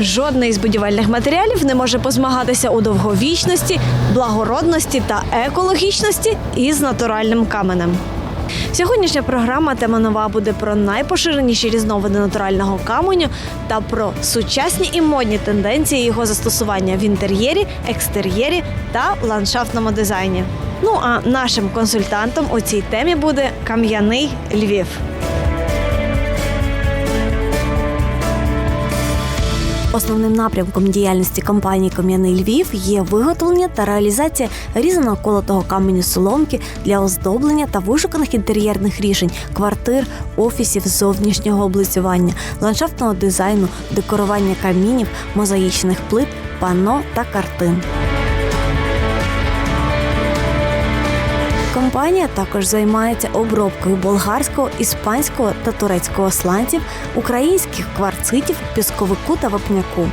Жодний із будівельних матеріалів не може позмагатися у довговічності, благородності та екологічності із натуральним каменем. Сьогоднішня програма тема нова буде про найпоширеніші різновиди натурального каменю та про сучасні і модні тенденції його застосування в інтер'єрі, екстер'єрі та ландшафтному дизайні. Ну а нашим консультантом у цій темі буде кам'яний Львів. Основним напрямком діяльності компанії Кам'яний Львів є виготовлення та реалізація різаного колотого каменю соломки для оздоблення та вишуканих інтер'єрних рішень квартир, офісів, зовнішнього облицювання, ландшафтного дизайну, декорування камінів, мозаїчних плит, панно та картин. Компанія також займається обробкою болгарського, іспанського та турецького сланців, українських кварцитів, пісковику та вапняку.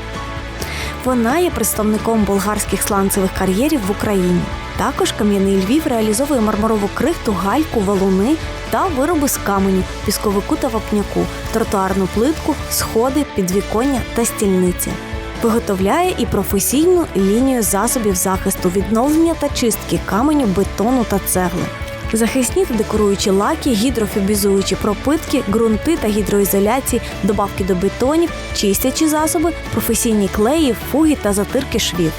Вона є представником болгарських сланцевих кар'єрів в Україні. Також кам'яний Львів реалізовує мармурову крихту, гальку, валуни та вироби з каменю, пісковику та вапняку, тротуарну плитку, сходи, підвіконня та стільниці. Виготовляє і професійну лінію засобів захисту, відновлення та чистки каменю, бетону та цегли. Захисні та декоруючі лаки, гідрофібізуючі пропитки, ґрунти та гідроізоляції, добавки до бетонів, чистячі засоби, професійні клеї, фуги та затирки швів.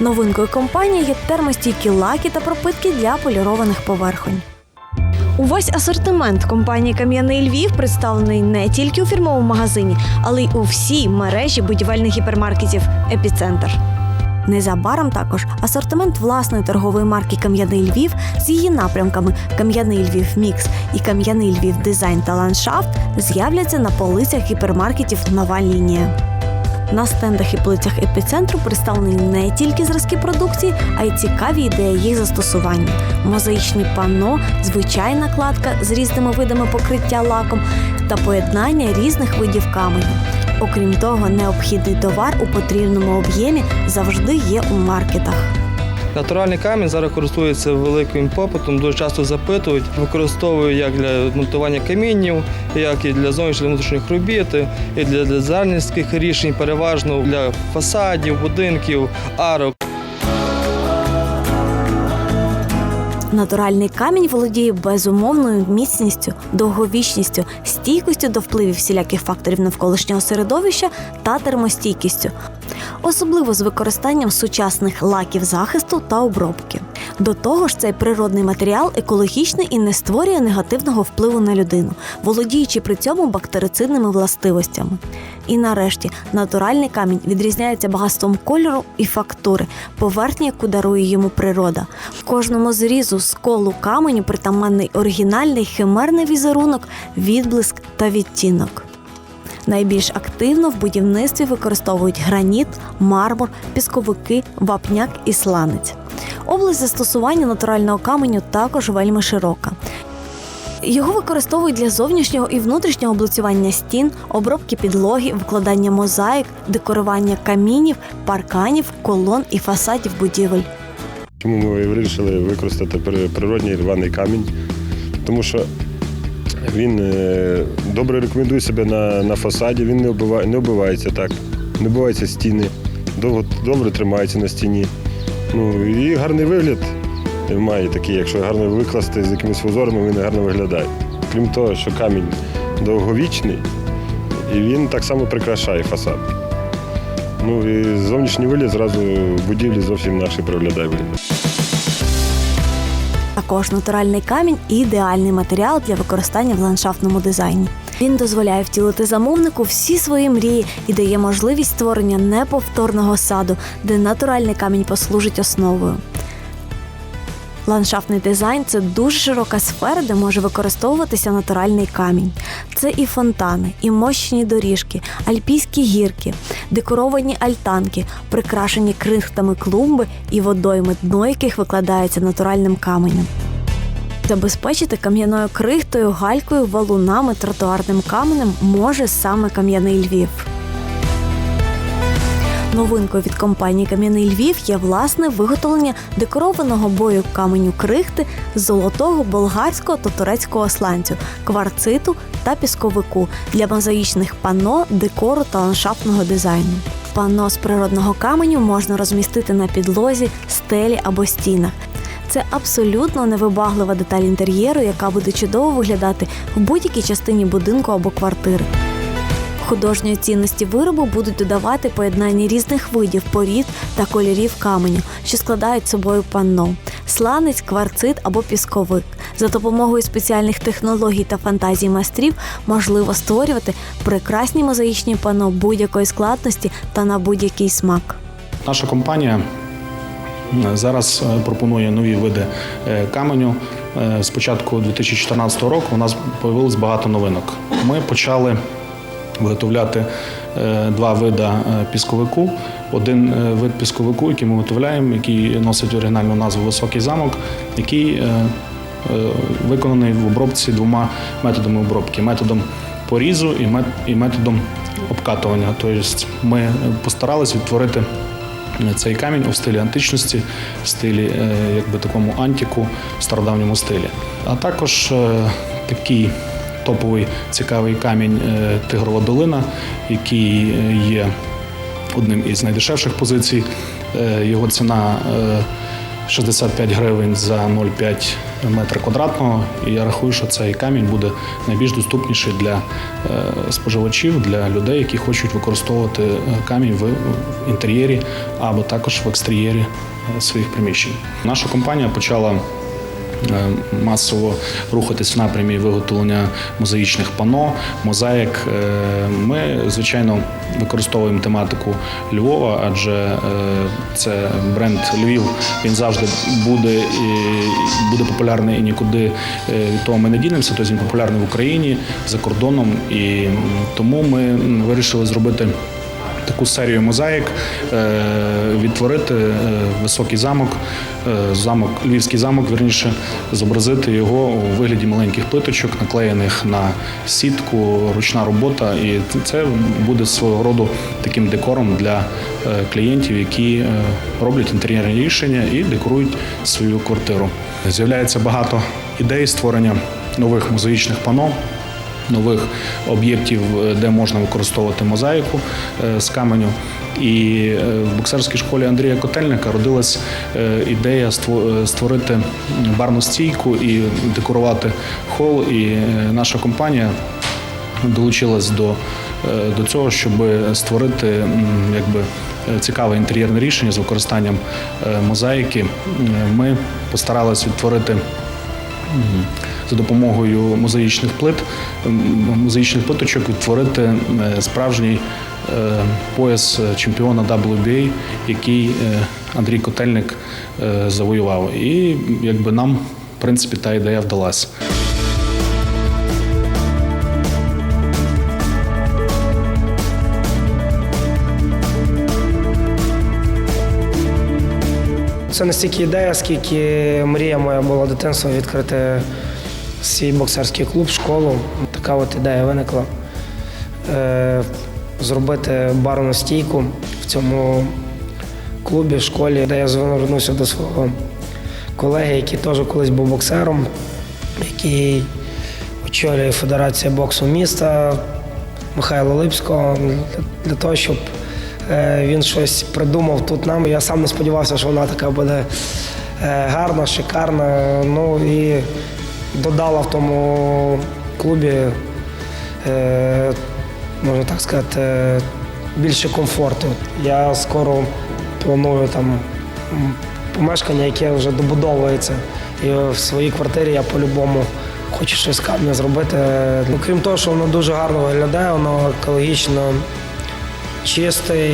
Новинкою компанії є термостійкі лаки та пропитки для полірованих поверхонь. Увесь асортимент компанії Кам'яний Львів представлений не тільки у фірмовому магазині, але й у всій мережі будівельних гіпермаркетів Епіцентр. Незабаром також асортимент власної торгової марки Кам'яний Львів з її напрямками Кам'яний Львів Мікс і Кам'яний Львів Дизайн та ландшафт з'являться на полицях гіпермаркетів Нова лінія. На стендах і полицях епіцентру представлені не тільки зразки продукції, а й цікаві ідеї їх застосування: мозаїчні панно, звичайна кладка з різними видами покриття лаком та поєднання різних видів каменю. Окрім того, необхідний товар у потрібному об'ємі завжди є у маркетах. Натуральний камінь зараз користується великим попитом, дуже часто запитують, використовую як для монтування камінів, як і для зовнішніх внутрішніх робіт, і для дизайнерських рішень, переважно для фасадів, будинків, арок. Натуральний камінь володіє безумовною міцністю, довговічністю, стійкістю до впливів всіляких факторів навколишнього середовища та термостійкістю, особливо з використанням сучасних лаків захисту та обробки. До того ж, цей природний матеріал екологічний і не створює негативного впливу на людину, володіючи при цьому бактерицидними властивостями. І нарешті натуральний камінь відрізняється багатством кольору і фактури, поверхні, яку дарує йому природа. В кожному зрізу сколу каменю притаманний оригінальний химерний візерунок, відблиск та відтінок. Найбільш активно в будівництві використовують граніт, мармур, пісковики, вапняк і сланець. Область застосування натурального каменю також вельми широка. Його використовують для зовнішнього і внутрішнього облицювання стін, обробки підлоги, викладання мозаїк, декорування камінів, парканів, колон і фасадів будівель. Чому ми вирішили використати природній рваний камінь? Тому що він е, добре рекомендує себе на, на фасаді, він не, оббиває, не оббивається так, не оббиваються стіни, довго, добре тримається на стіні. Ну, і гарний вигляд має такий, якщо гарно викласти з якимись узорами, він гарно виглядає. Крім того, що камінь довговічний, і він так само прикрашає фасад. Ну і зовнішній вигляд зразу будівлі зовсім інакше проглядає вигляд. Також натуральний камінь ідеальний матеріал для використання в ландшафтному дизайні. Він дозволяє втілити замовнику всі свої мрії і дає можливість створення неповторного саду, де натуральний камінь послужить основою. Ландшафтний дизайн це дуже широка сфера, де може використовуватися натуральний камінь. Це і фонтани, і мощні доріжки, альпійські гірки, декоровані альтанки, прикрашені крихтами клумби і водойми, дно яких викладається натуральним каменем. Забезпечити кам'яною крихтою, галькою, валунами, тротуарним каменем може саме кам'яний Львів. Новинкою від компанії Кам'яний Львів є власне виготовлення декорованого бою каменю крихти з золотого, болгарського та турецького сланцю, кварциту та пісковику для мозаїчних панно, декору та ландшафтного дизайну. Панно з природного каменю можна розмістити на підлозі, стелі або стінах. Це абсолютно невибаглива деталь інтер'єру, яка буде чудово виглядати в будь-якій частині будинку або квартири. Художньої цінності виробу будуть додавати поєднання різних видів, порід та кольорів каменю, що складають собою панно, сланець, кварцит або пісковик. За допомогою спеціальних технологій та фантазій майстрів можливо створювати прекрасні мозаїчні панно будь-якої складності та на будь-який смак. Наша компанія е, зараз е, пропонує нові види е, каменю. Е, З початку 2014 року у нас з'явилось багато новинок. Ми почали виготовляти е, два види е, пісковику. Один е, вид пісковику, який ми виготовляємо, який носить оригінальну назву Високий замок, який виконаний в обробці двома методами обробки: методом порізу і методом обкатування. Тобто ми постарались відтворити цей камінь у стилі античності, в стилі якби такому антику, в стародавньому стилі. А також такий топовий цікавий камінь е, Тигрова долина, який е, є одним із найдешевших позицій. Е, Його ціна е, 65 гривень за 0,5 метра квадратного. І я рахую, що цей камінь буде найбільш доступніший для споживачів, для людей, які хочуть використовувати камінь в інтер'єрі або також в екстер'єрі своїх приміщень. Наша компанія почала масово рухатись в напрямі виготовлення мозаїчних пано, мозаїк. Е, Ми, звичайно, використовуємо тематику Львова, адже е, це бренд Львів. Він завжди буде і буде популярний і нікуди е, від того ми не дінемося. Тобто він популярний в Україні за кордоном, і тому ми вирішили зробити таку серію мозаїк, е, відтворити е, високий замок, е, замок, львівський замок, верніше, зобразити його у вигляді маленьких плиточок, наклеєних на сітку, ручна робота. І це буде свого роду таким декором для клієнтів, які роблять інтер'єрні рішення і декорують свою квартиру. З'являється багато ідей створення нових мозаїчних пано нових об'єктів, е, де можна використовувати мозаїку е, з каменю. І е, в боксерській школі Андрія Котельника родилась ідея ство- створити барну стійку і декорувати хол. І наша компанія долучилась до, до цього, щоб створити якби, цікаве інтер'єрне рішення з використанням мозаїки. Ми постарались відтворити. За допомогою мозаїчних плит, мозаїчних плиточок відтворити е, справжній е, пояс чемпіона WBA, який е, Андрій Котельник е, завоював. І якби нам, в принципі, та ідея вдалася. Це не стільки ідея, скільки мрія моя була дитинства відкрити свій боксерський клуб, школу. Така от ідея виникла. Е, зробити барну стійку в цьому клубі, школі, де я звернувся до свого колеги, який теж колись був боксером, який очолює Федерація боксу міста Михайла Липського для, для того, щоб е, він щось придумав тут нам. Я сам не сподівався, що вона така буде е, гарна, шикарна. Ну і додала в тому клубі, е, можна так сказати, е, більше комфорту. Я скоро планую там помешкання, яке вже добудовується. І в своїй квартирі я по-любому хочу щось з камня зробити. Ну, крім того, що воно дуже гарно виглядає, воно екологічно чисте.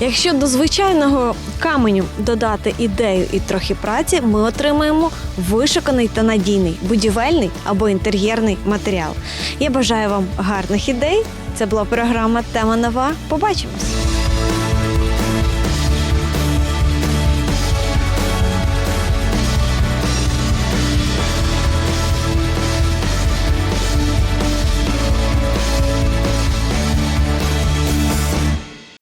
Якщо до звичайного каменю додати ідею і трохи праці, ми отримаємо вишуканий та надійний будівельний або інтер'єрний матеріал. Я бажаю вам гарних ідей. Це була програма Тема нова. Побачимось!